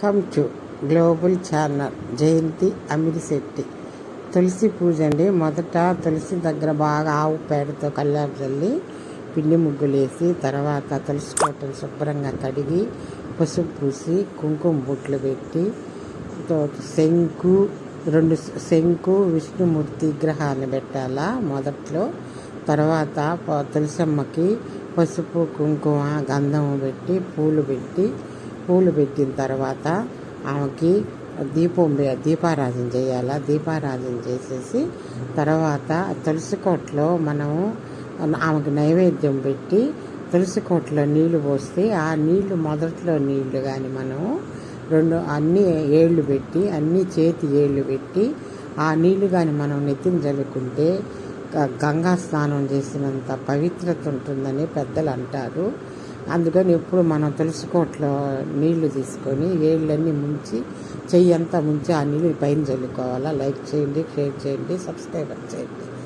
Welcome to global channel. Jayanthi Amirisetti తులసి పూజ అండి. మొదట తులసి దగ్గర బాగా ఆవు పేడతో కళ్ళారు చల్లి పిండి ముగ్గులేసి తర్వాత తులసి కోటను శుభ్రంగా కడిగి పసుపు పూసి కుంకుమ బుట్లు పెట్టి శంకు రెండు శంకు విష్ణుమూర్తి విగ్రహాన్ని పెట్టాలా మొదట్లో. తర్వాత తులసమ్మకి పసుపు కుంకుమ గంధం పెట్టి పూలు పెట్టి పూలు పెట్టిన తర్వాత ఆమెకి దీపం దీపారాధన చేయాలా? దీపారాధన చేసేసి తర్వాత తులసి కోట్లో మనము ఆమెకు నైవేద్యం పెట్టి తులసి కోట్లో నీళ్ళు పోస్తే ఆ నీళ్ళు మొదట్లో నీళ్ళు కానీ మనము రెండు అన్ని ఏళ్ళు పెట్టి అన్ని చేతి ఏళ్ళు పెట్టి ఆ నీళ్ళు కానీ మనం నెత్తిన జల్లుకుంటే గ- గంగా స్నానం చేసినంత పవిత్రత ఉంటుందని పెద్దలు అంటారు. అందుకని ఎప్పుడు మనం తెలుసుకోవట్లో నీళ్ళు తీసుకొని ఏళ్ళన్నీ ముంచి చెయ్యి అంతా ముంచి ఆ నీళ్ళు పైన చల్లుకోవాలా? లైక్ చేయండి షేర్ చేయండి సబ్స్క్రైబర్ చేయండి.